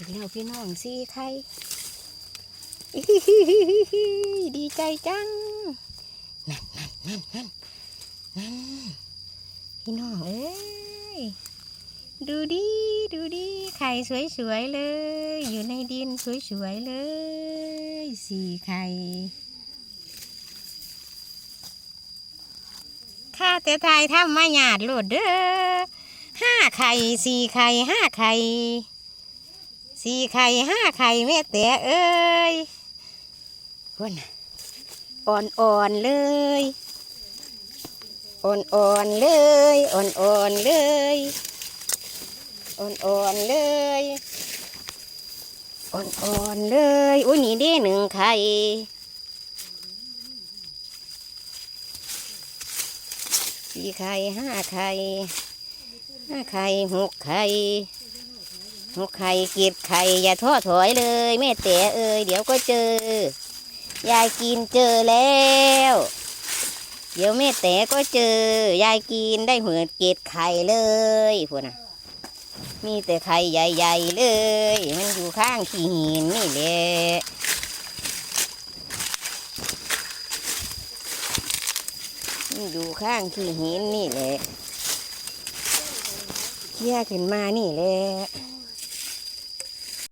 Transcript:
ถึงแล้วพี่น้องสี่ไข่ดีใจจัง นั่นนั่นนั่นนั่นนั่นพี่น้องเอ้ย ดูดิดูดิไข่สวยๆเลย อยู่ในดินสวยๆเลยสี่ไข่ข้าแต่ทายทำมาหยาดโหลดเด้อห้าไข่สี่ไข่ห้าไข่ สี่ไข่ห้าไข่แม่แต่เอ้ยคนน่ะอ่อนๆเลยอ่อนๆเลยอ่อนๆเลยอ่อนๆเลยอ่อนๆเลยอุ้ยนี่เด้หนึ่งไข่สี่ไข่ห้าไข่ห้าไข่หกไข่ หกไข่เก็บไข่อย่าท้อถอยเลยแม่แต่เอ้ยเดี๋ยวก็เจอยายกินเจอแล้ว เดี๋ยวแม่แต่ก็เจอยายกินได้เหมือนเกล็ดไข่เลยพวกน่ะ มีแต่ไข่ใหญ่ๆเลย มันอยู่ข้างขี้หินนี่แหละมันอยู่ข้างขี้หินนี่แหละเขี่ยขึ้นมานี่แหละ